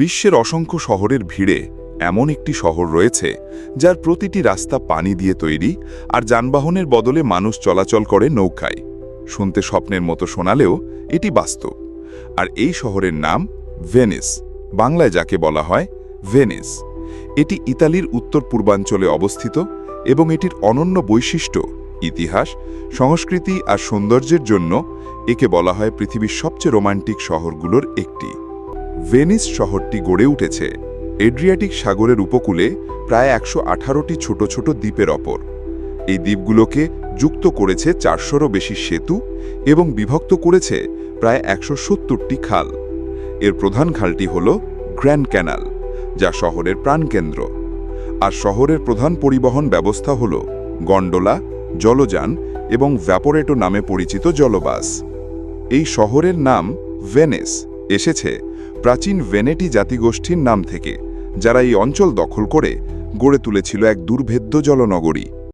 বিশ্বের অসংখ্য শহরের ভিড়ে এমন একটি শহর রয়েছে, যার প্রতিটি রাস্তা পানি দিয়ে তৈরি আর যানবাহনের বদলে মানুষ চলাচল করে নৌকায়। শুনতে স্বপ্নের মতো শোনালেও এটি বাস্তব। আর এই শহরের নাম ভেনিস, বাংলায় যাকে বলা হয় ভেনিস। এটি ইতালির উত্তর পূর্বাঞ্চলে অবস্থিত এবং এটির অনন্য বৈশিষ্ট্য, ইতিহাস, সংস্কৃতি আর সৌন্দর্যের জন্য একে বলা হয় পৃথিবীর সবচেয়ে রোমান্টিক শহরগুলোর একটি। ভেনিস শহরটি গড়ে উঠেছে। এড্রিয়াটিক সাগরের উপকূলে প্রায় একশো আঠারোটি ছোট ছোট দ্বীপের অপর। এই দ্বীপগুলোকে যুক্ত করেছে চারশোরও বেশি সেতু এবং বিভক্ত করেছে প্রায় একশো সত্তরটি খাল। এর প্রধান খালটি হল গ্র্যান্ড ক্যানাল, যা শহরের প্রাণকেন্দ্র। আর শহরের প্রধান পরিবহন ব্যবস্থা হল গন্ডোলা, জলযান এবং ভ্যাপোরেটো নামে পরিচিত জলবাস। এই শহরের নাম ভেনেস। এসেছে প্রাচীন ভেনেটি জাতিগোষ্ঠীর নাম থেকে, যারা এই অঞ্চল দখল করে গড়ে তুলেছিল এক দুর্ভেদ্য জলনগরী।